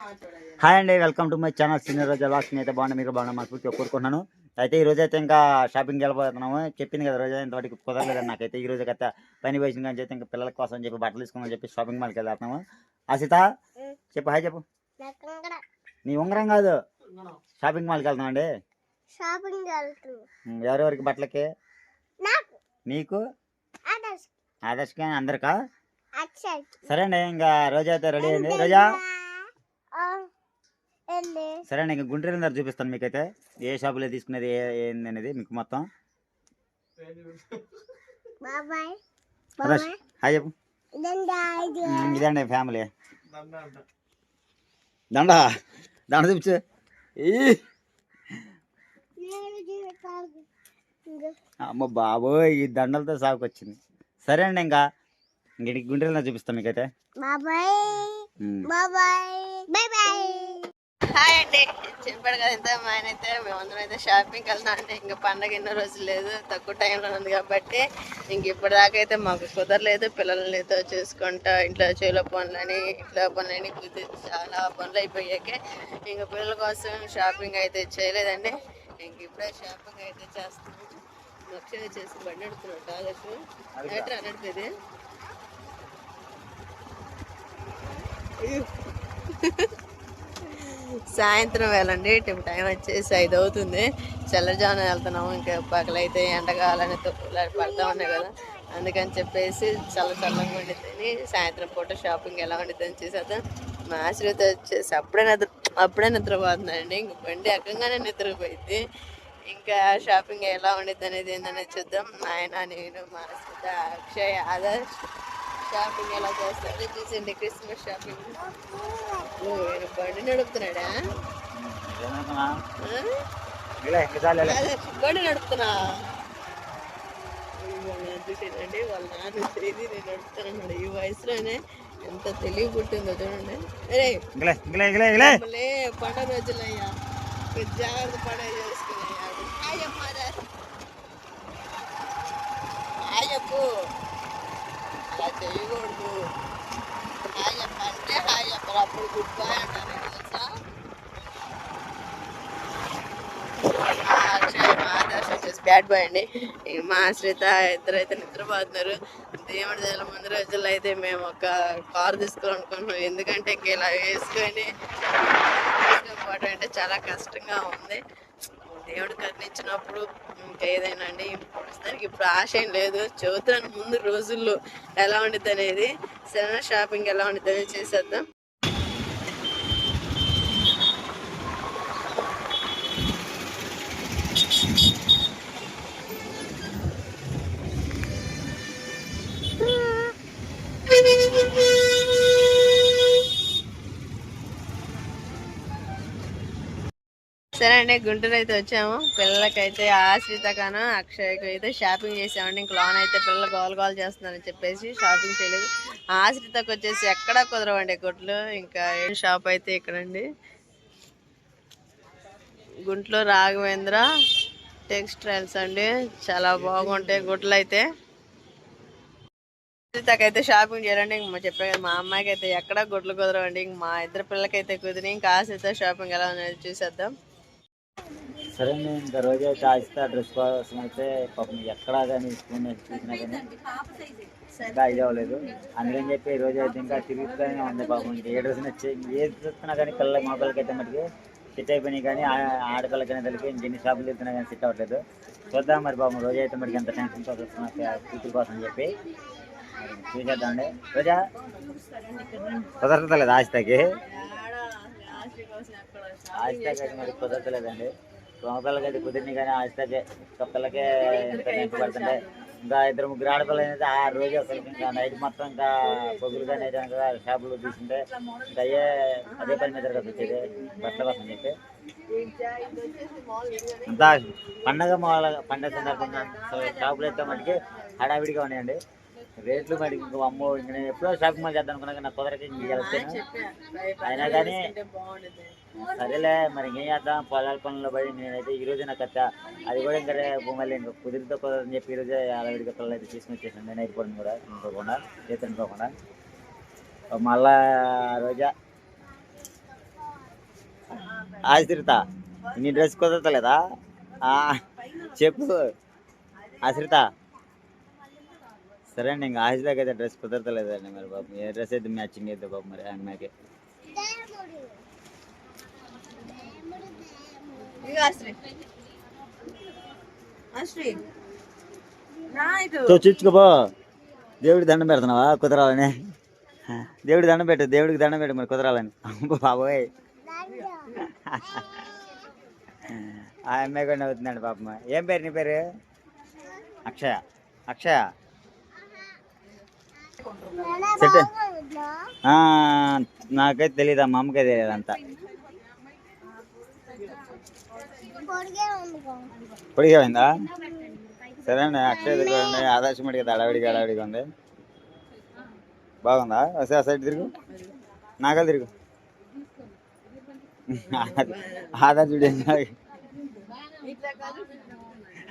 Hi అండి welcome to my channel. Senior రోజు లాక్స్ అయితే బాగున్నా మీరు బాగున్నా మనస్ఫూర్తిగా కోరుకుంటున్నాను. అయితే ఈ రోజు అయితే ఇంకా షాపింగ్కి వెళ్ళిపోతున్నాము చెప్పింది కదా రోజు ఇంతవరకు కుదరలేదు నాకైతే ఈ రోజు అయితే పని వేసిన కానీ అయితే ఇంకా పిల్లల కోసం అని చెప్పి బట్టలు తీసుకోమని చెప్పి షాపింగ్ మాల్కి వెళ్తున్నాము అసిత చెప్పు హాయ్ చెప్పు. నీ ఉంగరం కాదు. షాపింగ్ మాల్కి వెళ్తున్నాం అండి? షాపింగ్ ఎవరెవరికి బట్టలకి? నాకు? నీకు ఆదర్శ్ ఆదర్శకి అందరికా? సరే అండి ఇంకా రోజా అయితే రెడీ అయింది. రోజా? సరే అండి ఇంకా గుంటూరు దగ్గర చూపిస్తాను మీకైతే. ఏ షాపులో తీసుకునేది ఏంది అనేది మీకు మొత్తం. బాబాయ్ ఆదర్శ్ బాబాయ్. హాయ్ చెప్పు. ఇదండి ఫ్యామిలీ. దండ దండ చూపించు. నేను అమ్మ బాబోయ్ ఈ దండలతో సాగుకొచ్చింది. సరే అండి ఇంకా ఇంటికి గుంటూరులో చూపిస్తాం మీకైతే. బాబాయ్. బాబాయ్. బాయ్ బాయ్ హాయ్ అండి. చెప్పాడు కదా ఇంత మా ఆయన అయితే మేమందరం అయితే షాపింగ్కి వెళ్తాం అంటే ఇంకా పండగ ఎన్నో రోజులు లేదు తక్కువ టైంలో ఉంది కాబట్టి ఇంక ఇప్పటిదాకా అయితే మాకు కుదరలేదు పిల్లల్ని అయితే చూసుకుంటా ఇంట్లో చేలో పనులని ఇంట్లో పనులని చాలా పనులు అయిపోయాక ఇంక పిల్లల కోసం షాపింగ్ అయితే చేయలేదండి. ఇంక ఇప్పుడే షాపింగ్ అయితే చేస్తాము లక్ష్యం చేసి బండి నడుపుతున్నాడు కాదట్టు ఎట్రా నడిపేది సాయంత్రం వెళ్ళండి ఇప్పుడు టైం వచ్చేసి ఐదు అవుతుంది. చల్లజామున వెళ్తున్నాము. ఇంకా పగలైతే ఎండకాలని పడతా ఉన్నాయి కదా. అందుకని చెప్పేసి చల్ల చల్లగా ఉండిద్దని సాయంత్రం పూట షాపింగ్ ఎలా ఉండిద్దని చూసేద్దాం. మా ఆశ్రిత వచ్చేసి అప్పుడే నిద్ర అప్పుడే నిద్రపోతుందండి ఇంక బండి ఎక్కగానే నిద్రపోయింది. ఇంకా షాపింగ్ ఎలా ఉండిద్ది అనేది ఏందనేది చూద్దాం. ఆయన నేను మా ఆశ్రిత అక్షయ్ ఆదర్శ్. షాపింగ్ ఎలా చేస్తారు? చూసండి క్రిస్మస్ షాపింగ్. ఓ ఈయన బండి నడుపుతున్నాడా బండి నడుపుతున్నా. చూసేదండి వాళ్ళ నాన్న చేది నేను నడుపుతానన్నాడు ఈ వయసులోనే ఎంత తెలివి పుట్టిందో చూడండి. మళ్ళీ పండుగ రోజులయ్యా. జాగ్రత్త పండుగ చేసుకున్నాయ్యా హాయప్పు అలా చేయకూడదు హాయప్ప అప్పుడు గుడ్ బాయ్ అంటారు తెలుసా బ్యాడ్ బాయ్ అండి. మా ఆశ్రిత ఇద్దరు అయితే నిద్రపోతున్నారు. దేవుడి దగ్గర ముందు రోజుల్లో అయితే మేము ఒక కారు తీసుకోవాలనుకున్నాం ఎందుకంటే ఇంక ఇలా వేసుకొని పోవడం అంటే చాలా కష్టంగా ఉంది. దేవుడు కర్ణించినప్పుడు ఇంకా ఏదైనా అండి ప్రస్తుతానికి ఇప్పుడు ఆశ ఏం లేదు. చదువుతాను ముందు రోజుల్లో ఎలా ఉండిద్ది అనేది సరైన షాపింగ్ ఎలా ఉండిద్ది అనేది చేసేద్దాం. సరే అండి గుంటూరు అయితే వచ్చాము. పిల్లలకైతే ఆశ్రితకాను అక్షయ్కి అయితే షాపింగ్ చేసామండి. ఇంక లోన్ అయితే పిల్లలు గోల్ గోల్ చేస్తున్నారని చెప్పేసి షాపింగ్ చేయలేదు. ఆశ్రితకు వచ్చేసి ఎక్కడా కుదరవండి గుడ్లు? ఇంకా ఏం షాప్ అయితే ఇక్కడండి? గుంట్లో రాఘవేంద్ర టెక్స్టైల్స్ అండి. చాలా బాగుంటాయి గుడ్లు అయితే అయితే షాపింగ్ చేయాలండి. ఇంక చెప్పే కదా మా అమ్మాయికి అయితే ఎక్కడ గుడ్లు కుదరవండి? ఇంక మా ఇద్దరు పిల్లలకైతే కుదిరి ఇంకా ఆశ్రిత షాపింగ్ ఎలా ఉన్నది చూసేద్దాం. సరే నేను ఇంకా రోజు అయితే ఆస్తా డ్రెస్ కోసం అయితే పాపం ఎక్కడా కానీ స్కూల్ చూసినా కానీ ఇంకా ఇది అవ్వలేదు అందుకని చెప్పి ఈ రోజు అయితే ఇంకా తిరుగుతూనే ఉంది పాపం. ఇంకా ఏ డ్రెస్ నచ్చి ఏది చూస్తున్నా కానీ పిల్లలకి మా పిల్లలకి అయితే మటుకి సెట్ అయిపోయినాయి కానీ ఆ- ఆడపిల్లకైనా తెలిపి ఇంకెన్ని షాపులు వెళ్తున్నా కానీ సెట్ అవ్వట్లేదు. చూద్దాం మరి పాపం రోజు అయితే మటుకి ఎంత టెన్షన్తో వస్తున్నా కూతురు కోసం చెప్పి చూసేద్దామండి రోజా? కుదరతలేదు ఆస్తికి ఆస్తికి అయితే మరి కుదరతలేదండి. మగపిల్లకి అయితే కుదిరినాయి కానీ ఆస్తికి ఒక పిల్లకే ఎంత పడుతుంటే ఇంకా ఇద్దరు ముగ్గురు ఆడపిల్లలు అయితే ఆ రోజు అసలు ఇంకా నైట్ మొత్తం ఇంకా పొగులు కానీ అయితే షాపులు తీసుకుంటే ఇంకా అయ్యే అదే పని మీద వచ్చేది బట్టల కోసం చెప్పి. అంతా పండగ మొదల పండగ సందర్భంగా షాపులు అయితే మనకి హడావిడిగా ఉన్నాయండి. రేట్లు మరి ఇంకో అమ్మో ఇంక నేను ఎప్పుడో షాపింగ్ మాల్ చేద్దాం అనుకున్నా కానీ నా కుదరకి ఇంక అయినా కానీ సరేలే మరి ఇంకేం చేద్దాం? పొలాల పనుల్లో పడి నేనైతే ఈ రోజు నాకు వచ్చా అది కూడా ఇంకా రేపు మళ్ళీ ఇంకా కుదిరితో కుదరని చెప్పి ఈ రోజే అలవిడిగా పిల్లలు అయితే తీసుకుని వచ్చేసాను నేను అయిపోవడం కూడా. అనుకోకుండా చేతి అనుకోకుండా మళ్ళా ఆ రోజా. ఆశ్రిత నీ డ్రెస్ కుదరతలేదా? చెప్పు. ఆశ్రిత. సరే అండి ఇంకా ఆశ్రితకి అయితే డ్రెస్ కుదరతలేదండి మరి బాబు. ఏ డ్రెస్ అయితే మ్యాచింగ్ అయితే బాబు మరి సో చూచుకోపో దేవుడికి దండం పెడుతున్నావా? కుదరాలని. దేవుడికి దండం పెట్టు దేవుడికి దండం పెట్టు మరి కుదరాలని. బాబోయ్. ఆ అమ్మాయి కూడా నవ్వుతుందండి పాపమ్మ ఏం పేరు నీ పేరు? అక్షయ. అక్షయ. ఆ, నాకైతే తెలియదు మా అమ్మకే తెలియదు అంతా. పొడిగే వండుకో పొడిగిపోయిందా సరే అండి అక్షయ దగ్గర ఉంది ఆదర్శం అడిగి అడవిడిగా అడవిడిగా ఉంది. బాగుందా? వస్తే ఆ సైడ్ తిరుగు. నాగలు తిరుగు.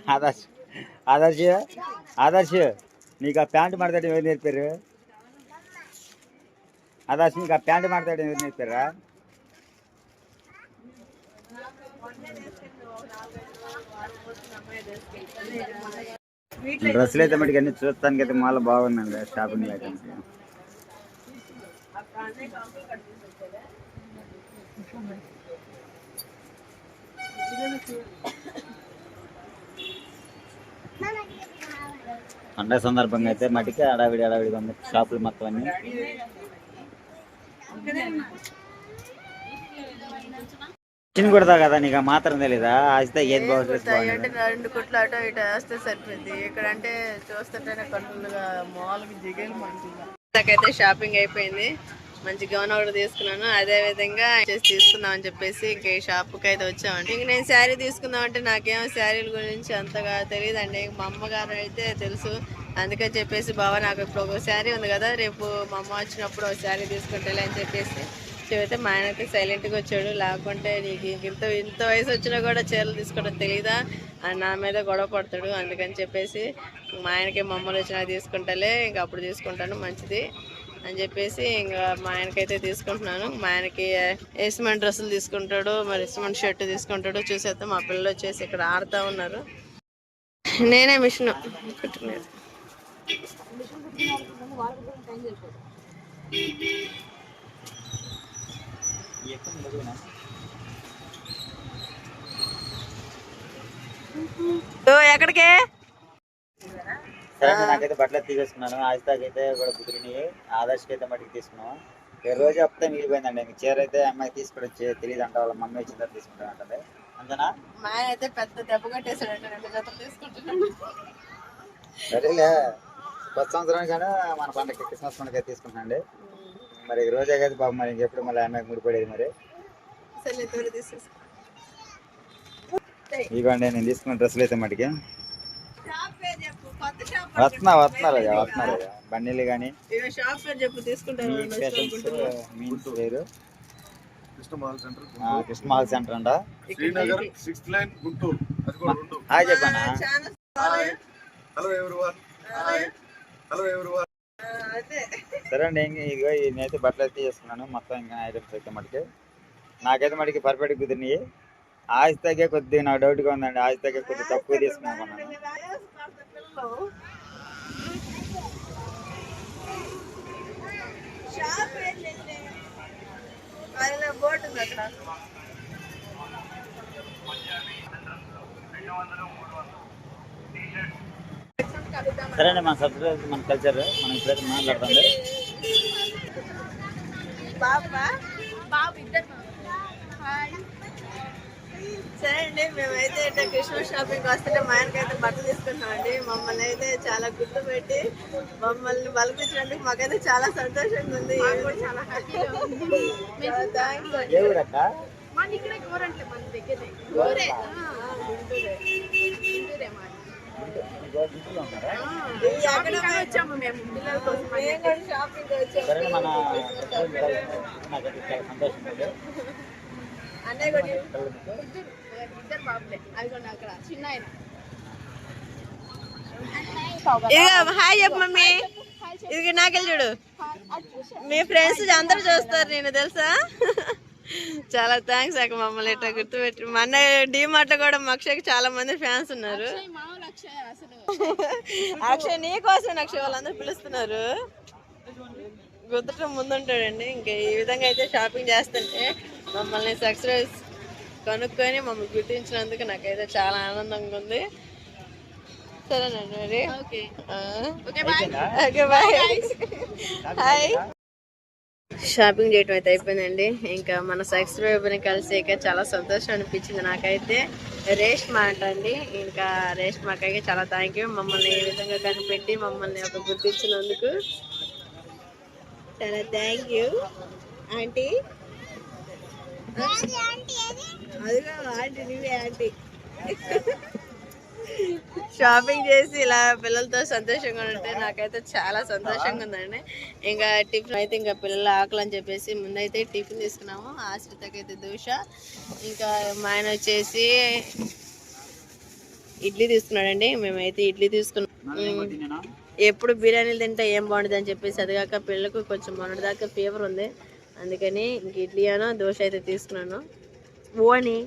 ఆదర్శ్ ఆదర్శ్ ఆదర్శ్ ఆదర్శ్. నీకు ఆ ప్యాంట్ మాడతాడు ఎవరు నేర్పారు? అదా నీకు ఆ ప్యాంట్ మాడతాడు ఎవరు నేర్పారా? డ్రెస్సులు అయితే మటుకు అన్ని చూస్తానికి అయితే మాల బాగుందండి షాపింగ్ ఐటమ్స్ పండగ సందర్భంగా అయితే మటుకి అడావిడి అడావిడిగా ఉంది. షాపులు మొత్తం అన్ని. చిన్న కొడతా కదా నీకు మాత్రం తెలీదా? అయితే ఏది బాగుంటుంది రెండు కుట్లు అటో ఇటు వేస్తే సరిపోద్ది. ఇక్కడ అంటే చూస్తుంటేనే కన్నులుగా మామూలుగా జిగేలు మంచిగా. నాకైతే షాపింగ్ అయిపోయింది. మంచి గౌన్ ఒకటి తీసుకున్నాను. అదే విధంగా చేసి తీసుకుందాం అని చెప్పేసి ఇంక ఈ షాప్కి అయితే వచ్చామండి. ఇంక నేను శారీ తీసుకుందాం అంటే నాకేమో శారీల గురించి అంతగా తెలియదండి మా అమ్మగారు అయితే తెలుసు. అందుకని చెప్పేసి బావ నాకు ఇప్పుడు ఒక శారీ ఉంది కదా రేపు మా అమ్మ వచ్చినప్పుడు ఒక శారీ తీసుకుంటేలే అని చెప్పేసి చెబితే మా ఆయన అయితే సైలెంట్గా వచ్చాడు. లేకుంటే నీకు ఇంత ఇంత వయసు వచ్చినా కూడా చీరలు తీసుకోవడం తెలియదా అని నా మీద గొడవ పడతాడు. అందుకని చెప్పేసి మా ఆయనకి మమ్మల్ని వచ్చినా తీసుకుంటాలే ఇంకా అప్పుడు తీసుకుంటాను మంచిది. అని చెప్పేసి ఇంకా మా ఆయనకైతే తీసుకుంటున్నాను. మా ఆయనకి వేసమైన డ్రెస్సులు తీసుకుంటాడు మరి వేసమైన షర్ట్ తీసుకుంటాడు. చూసేస్తే మా పిల్లలు వచ్చేసి ఇక్కడ ఆడుతూ ఉన్నారు. నేనే మిషన్ కుట్టుకునేది ఓ, ఎక్కడికే? సరే నాకైతే బట్టలు తీసేసుకున్నాను. ఆజితాకి అయితే కూడా కుదిరిని ఆదర్శకి అయితే మటుకు తీసుకున్నాము. ఈ రోజు చెప్తే మిగిలిపోయిందండి. ఇంక చీర అయితే అమ్మాయి తీసుకుని తెలియదు అంట వాళ్ళ మమ్మీ వచ్చిన తర్వాత తీసుకుంటాను అంటది. అంతేనా? మా అయితే పెద్ద దెబ్బ కట్టేసాడు రెండు జతలు తీసుకుంటున్నాను సరేలే. కొత్త సంవత్సరానికైనా మన పండగకి క్రిస్మస్ పండుగ తీసుకుంటానండి మరి ఈ రోజే కదా బాబు మరి ఇంకెప్పుడు మళ్ళీ అమ్మాయికి ముడిపడేది మరి. ఇదిగోండి నేను తీసుకున్న డ్రెస్సులు అయితే మటుకి షాప్ పేరు చెప్పు కొత్త షాప్ వస్తున్నా వస్తున్నారు అయ్యా వస్తున్నారు బండిలు కానీ ఇక షాప్ పేరు చెప్పు తీసుకుంటాను మీ స్పెషల్స్ మీన్స్ వేరు కృష్ణ మాల్ సెంటర్ అంట. Srinagar sixth line Guntur. అది కూడా రెండు. హాయ్. చెప్పానా హలో ఎవరివన్ హలో ఎవరివన్ అదే. సరే అండి ఇంక ఇదిగో నేనైతే బట్టలు అయితే చేసుకున్నాను మొత్తం ఇంకా ఐటమ్స్ అయితే మటుకి. నాకైతే మటుకి పర్ఫెక్ట్ కుదిరినాయి. ఆస్తికే కొద్దిగా నాకు డౌట్గా ఉందండి. ఆస్తికే కొద్దిగా తక్కువ తీసుకున్నాను అదిలో బోర్డు ఉంది అక్కడ. సరే అండి మన సబ్స్క్రైబ్ మన కల్చర్ మనం ఇప్పుడైతే మాట్లాడుతుంది బాబా? బాబు ఇద్దరు. సరే అండి మేమైతే ఇట్లా కృష్ణ షాపింగ్ వస్తుంటే మా ఆయనకైతే బట్టలు తీసుకుంటున్నాం అండి. మమ్మల్ని అయితే చాలా గుర్తు పెట్టి మమ్మల్ని బలిపించినందుకు మాకైతే చాలా సంతోషంగా ఉంది. చాలా వచ్చాము మేము. పిల్లల కోసం షాపింగ్ వచ్చాము. అన్నయ్య కూడా ఇద్దరు బాబులే. అదిగోండి అక్కడ చిన్న ఆయన. ఇదిగో హాయ్ చెప్పు మమ్మీ. ఇది నాకెళ్ళి చూడు. మీ ఫ్రెండ్స్ అందరూ చూస్తారు నేను తెలుసా? చాలా థ్యాంక్స్ అక్క మమ్మల్ని ఇట్లా గుర్తుపెట్టి. మన డిమార్ట్ కూడా మా అక్షయ్కి చాలా మంది ఫ్యాన్స్ ఉన్నారు. అక్షయ్ నీ కోసం అక్షయ్ వాళ్ళందరూ పిలుస్తున్నారు. గుర్తటం ముందుంటాడండి. ఇంకా ఈ విధంగా అయితే షాపింగ్ చేస్తుంటే మమ్మల్ని సక్సెస్ కనుక్కొని మమ్మల్ని గుర్తించినందుకు నాకైతే చాలా ఆనందంగా ఉంది. సరేనండి మరి. ఓకే. బాయ్ హాయ్ షాపింగ్ చేయటం అయితే అయిపోయిందండి. ఇంకా మన సబ్స్క్రైబర్ని కలిసాక చాలా సంతోషం అనిపించింది నాకైతే. రేష్మా అంటండి. ఇంకా రేష్మాకైతే చాలా థ్యాంక్ యూ మమ్మల్ని ఈ విధంగా కనిపెట్టి మమ్మల్ని ఒక గుర్తించినందుకు. చాలా థ్యాంక్ యూ ఆంటీ అదిగో ఆంటీ నువ్వే ఆంటీ షాపింగ్ చేసి ఇలా పిల్లలతో సంతోషంగా ఉంటే నాకైతే చాలా సంతోషంగా ఉందండి. ఇంకా టిఫిన్ అయితే ఇంకా పిల్లల ఆకలి అని చెప్పేసి ముందైతే టిఫిన్ తీసుకున్నాము. ఆశ్రితకైతే దోశ. ఇంకా మా ఆయన వచ్చేసి ఇడ్లీ తీసుకున్నాడండి. మేమైతే ఇడ్లీ తీసుకున్నాం. ఎప్పుడు బిర్యానీలు తింటే ఏం బాగుంటుంది అని చెప్పేసి అదిగాక పిల్లలకు కొంచెం మొన్నటి దాకా ఫీవర్ ఉంది. అందుకని ఇంక ఇడ్లీ అనో దోశ అయితే తీసుకున్నాను. ఓని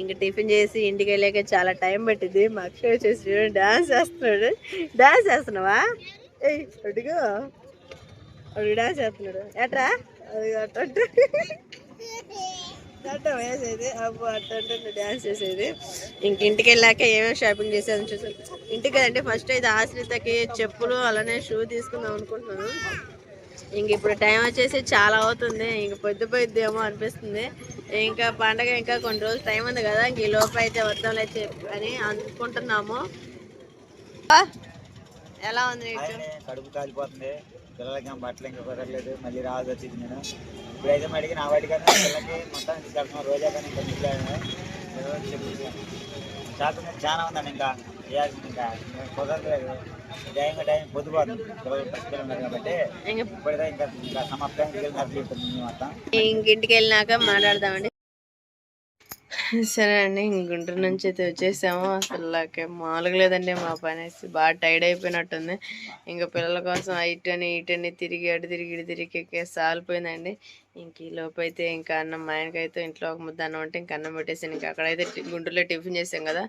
ఇంక టిఫిన్ చేసి ఇంటికి వెళ్ళాక చాలా టైం పట్టింది మా అక్షయ్ వచ్చేసి డాన్స్ చేస్తున్నాడు. డాన్స్ చేస్తున్నావా? ఏ అడుగు. అడుగు డాన్స్ చేస్తున్నాడు. ఎట్రా అది అట్ట అట్ట వేసేది అబ్బో అట్ట అంటే డాన్స్ చేసేది. ఇంక ఇంటికి వెళ్ళాక ఏమేమి షాపింగ్ చేసేది చూసాను ఇంటికి అంటే ఫస్ట్ అయితే ఆశ్రితకి చెప్పులు అలానే షూ తీసుకుందాం అనుకుంటున్నాను. ఇంక ఇప్పుడు టైం వచ్చేసి చాలా అవుతుంది. ఇంక పొద్దు పొద్దేమో అనిపిస్తుంది. ఇంకా పండగ ఇంకా కొన్ని రోజులు టైం ఉంది కదా ఇంక ఈ లోపు అయితే వద్దాంలే చెప్పి అని అనుకుంటున్నాము. ఎలా ఉంది కడుపు కాలిపోతుంది. పిల్లలకి బట్టలు ఇంకా కుదరలేదు. మళ్ళీ రావాల్సి వచ్చింది నేను. ఇప్పుడైతే మడికి నా వాటి పిల్లలకి మొత్తం తీసుకెళ్తున్నాం రోజా కానీ ఇంకా షాపింగ్ చాలా ఉందండి ఇంకా. చేయాల్సింది ఇంకా. కుదరలేదు. టైం టైం పొద్దుపోతుంది పిల్లలు కాబట్టి ఇంక ఇప్పుడైతే ఇంకా ఇంకా సమాప్తానికి వెళ్ళినట్లు ఇంటికి వెళ్ళినాక మాట్లాడదామండి. సరే అండి గుంటూరు నుంచి అయితే వచ్చేసాము. అసలు నాకే మామూలుగా లేదండి మా పని అయితే. బాగా టైర్డ్ అయిపోయినట్టుంది. ఇంకా పిల్లల కోసం ఇటని ఇటని తిరిగి అటు తిరిగి ఇటు తిరిగి సాలిపోయిందండి. ఇంక ఈ లోపు అయితే ఇంకా అన్నం మా ఆయనకైతే ఇంట్లో ఒక ముద్ద అన్నం ఉంటే ఇంకా అన్నం పెట్టేసాను ఇంకా అక్కడైతే గుంటూరులో టిఫిన్ చేసాం కదా.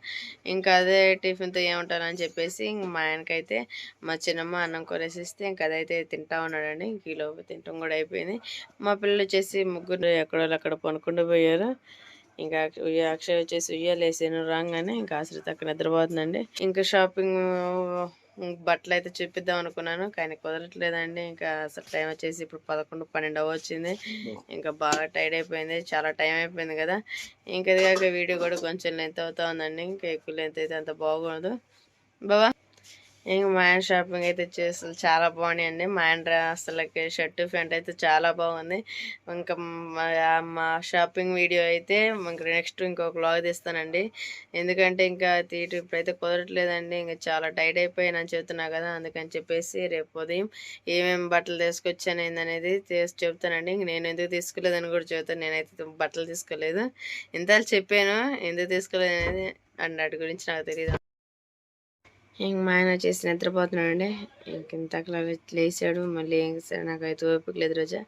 ఇంకా అదే టిఫిన్తో ఏముంటానని చెప్పేసి ఇంక మా ఆయనకైతే మా చిన్నమ్మ అన్నం కూరేసిస్తే ఇంకా అదైతే తింటా ఉన్నాడండి. ఇంక ఈ లోపు తింటాం కూడా అయిపోయింది. మా పిల్లలు వచ్చేసి ముగ్గురు ఎక్కడో అక్కడ పనుకుండా పోయారు. ఇంకా అక్ష- ఉయ్య- అక్షయ్ వచ్చేసి ఉయ్యాలేసాను రాగానే ఇంకా ఆశ్రిత అక్కడ నిద్రపోతుందండి. ఇంకా షాపింగ్ బట్టలు అయితే చూపిద్దాం అనుకున్నాను కానీ కుదరట్లేదండి. ఇంకా అసలు టైం వచ్చేసి ఇప్పుడు పదకొండు పన్నెండు వచ్చింది ఇంకా బాగా టైర్డ్ అయిపోయింది. చాలా టైం అయిపోయింది కదా. ఇంకా ఇది కాక వీడియో కూడా కొంచెం లెంత్ అవుతా ఉందండి. ఇంకా ఎక్కువ లెంత్ అయితే అంత బాగోదు. బాబా ఇంక మా ఆయన షాపింగ్ అయితే చేసి చాలా బాగున్నాయండి. మా ఆయన అసలుకి షర్ట్ ప్యాంట్ అయితే చాలా బాగుంది. ఇంకా మా షాపింగ్ వీడియో అయితే ఇంక నెక్స్ట్ ఇంకొక బ్లాగ్ తీస్తానండి. ఎందుకంటే ఇంకా తీటు ఇప్పుడైతే కుదరట్లేదండి. ఇంకా చాలా టైట్ అయిపోయానని చెప్తున్నా కదా అందుకని చెప్పేసి రేపు ఉదయం ఏమేమి బట్టలు తీసుకొచ్చాను ఏందనేది తీసి చెప్తానండి. ఇంక నేను ఎందుకు తీసుకోలేదని కూడా చెబుతాను నేనైతే బట్టలు తీసుకోలేదు. ఇంత చెప్పాను ఎందుకు తీసుకోలేదు అనేది అండ్ వాటి గురించి నాకు తెలియదు ఇంక మా ఆయన వచ్చేసి నిద్రపోతున్నాడండి. ఇంక ఇంతకలా లేచాడు. మళ్ళీ ఏం చేస్తాడు? నాకైతే ఓపిక లేదు రోజా.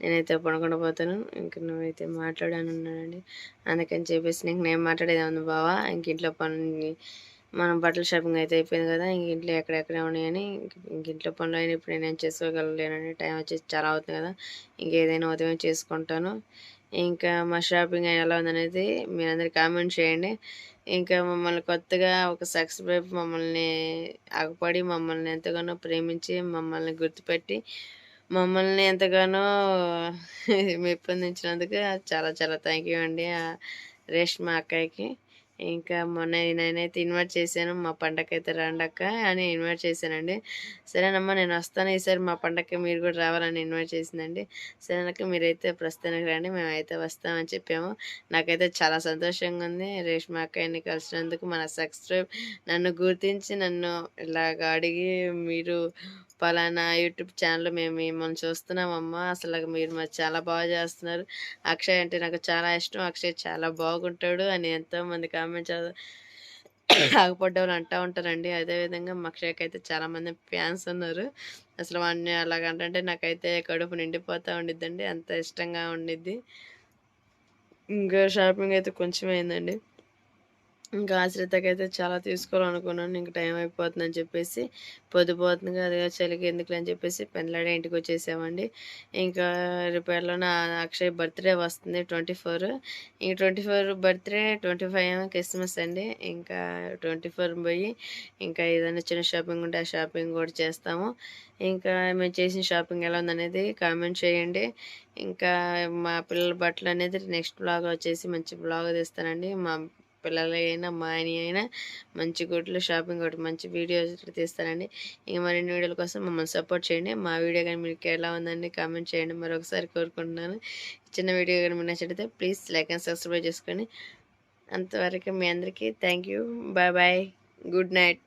నేనైతే పడుకుండా పోతాను. ఇంక నువ్వైతే మాట్లాడాను అన్నాడండి అందుకని చెప్పేసి ఇంక నేను మాట్లాడేది ఉంది బావా. ఇంక ఇంట్లో పని మనం బట్టల షాపింగ్ అయితే అయిపోయింది కదా. ఇంక ఇంట్లో ఎక్కడెక్కడ ఉన్నాయని ఇంక ఇంట్లో పనులు అయినా ఇప్పుడు నేను చేసుకోగలలేనండి టైం వచ్చేసి చాలా అవుతుంది కదా. ఇంకేదైనా ఉదయం చేసుకుంటాను. ఇంకా మా షాపింగ్ ఎలా ఉందనేది మీరందరూ కామెంట్ చేయండి. ఇంకా మమ్మల్ని కొత్తగా ఒక సబ్స్క్రైబ్ మమ్మల్ని ఆగపడి మమ్మల్ని ఎంతగానో ప్రేమించి మమ్మల్ని గుర్తుపెట్టి మమ్మల్ని ఎంతగానో మెప్పొందించినందుకు చాలా చాలా థ్యాంక్ యూ అండి రేష్మా అక్కయ్యకి. ఇంకా మొన్న నేనైతే ఇన్వైట్ చేశాను మా పండగకైతే రండక్క అని ఇన్వైట్ చేశానండి. సరేనమ్మా నేను వస్తాను. ఈసారి మా పండగకి మీరు కూడా రావాలని ఇన్వైట్ చేసిందండి. సరేనక్క మీరైతే ప్రస్తుతానికి రండి. మేమైతే వస్తామని చెప్పాము. నాకైతే చాలా సంతోషంగా ఉంది. రేష్మా అక్కయ్యని కలిసినందుకు మన సబ్స్క్రైబ్ నన్ను గుర్తించి నన్ను ఇలాగ అడిగి మీరు పలానా యూట్యూబ్ ఛానల్ మేము మిమ్మల్ని చూస్తున్నామమ్మా. అసలు మీరు మరి చాలా బాగా చేస్తున్నారు. అక్షయ్ అంటే నాకు చాలా ఇష్టం. అక్షయ్ చాలా బాగుంటాడు అని ఎంతో మంది కామెంట్స్ అంటూ ఉంటారండి. అదేవిధంగా మా అక్షయ్కి అయితే చాలామంది ఫ్యాన్స్ ఉన్నారు. అసలు వాడిని అలాగంటే నాకైతే కడుపు నిండిపోతూ ఉండిద్దండి. అంత ఇష్టంగా ఉండిద్ది. ఇంకా షాపింగ్ అయితే కొంచెం అయిందండి ఇంకా ఆశ్రితకి అయితే చాలా తీసుకోవాలనుకున్నాను. ఇంకా టైం అయిపోతుందని చెప్పేసి పొద్దుపోతుంది కదా చలికి ఎందుకు అని చెప్పేసి పెండ్లాడే ఇంటికి వచ్చేసామండి. ఇంకా రిపేర్లో నా అక్షయ్ బర్త్డే వస్తుంది ట్వంటీ ఫోర్. ఇంక twenty four birthday twenty five ఏమో క్రిస్మస్ అండి. ఇంకా ట్వంటీ ఫోర్ పోయి ఇంకా ఏదైనా చిన్న షాపింగ్ ఉంటే ఆ షాపింగ్ కూడా చేస్తాము. ఇంకా మేము చేసిన షాపింగ్ ఎలా ఉందనేది కామెంట్ చేయండి. ఇంకా మా పిల్లల బట్టలు అనేది నెక్స్ట్ బ్లాగ్ వచ్చేసి మంచి బ్లాగ్ తీస్తానండి. మా పిల్లలైనా మా ఆయన అయినా మంచి గుడ్లు షాపింగ్ ఒకటి మంచి వీడియోస్ తీస్తానండి ఇంకా మరిన్ని వీడియోల కోసం మమ్మల్ని సపోర్ట్ చేయండి. మా వీడియో కానీ మీకు ఎలా ఉందండి కామెంట్ చేయండి. మరొకసారి కోరుకుంటున్నాను. చిన్న వీడియో కానీ మీకు నచ్చితే ప్లీజ్ లైక్ అండ్ సబ్స్క్రైబ్ చేసుకొని అంతవరకు మీ అందరికీ thank you. Bye bye. Good night.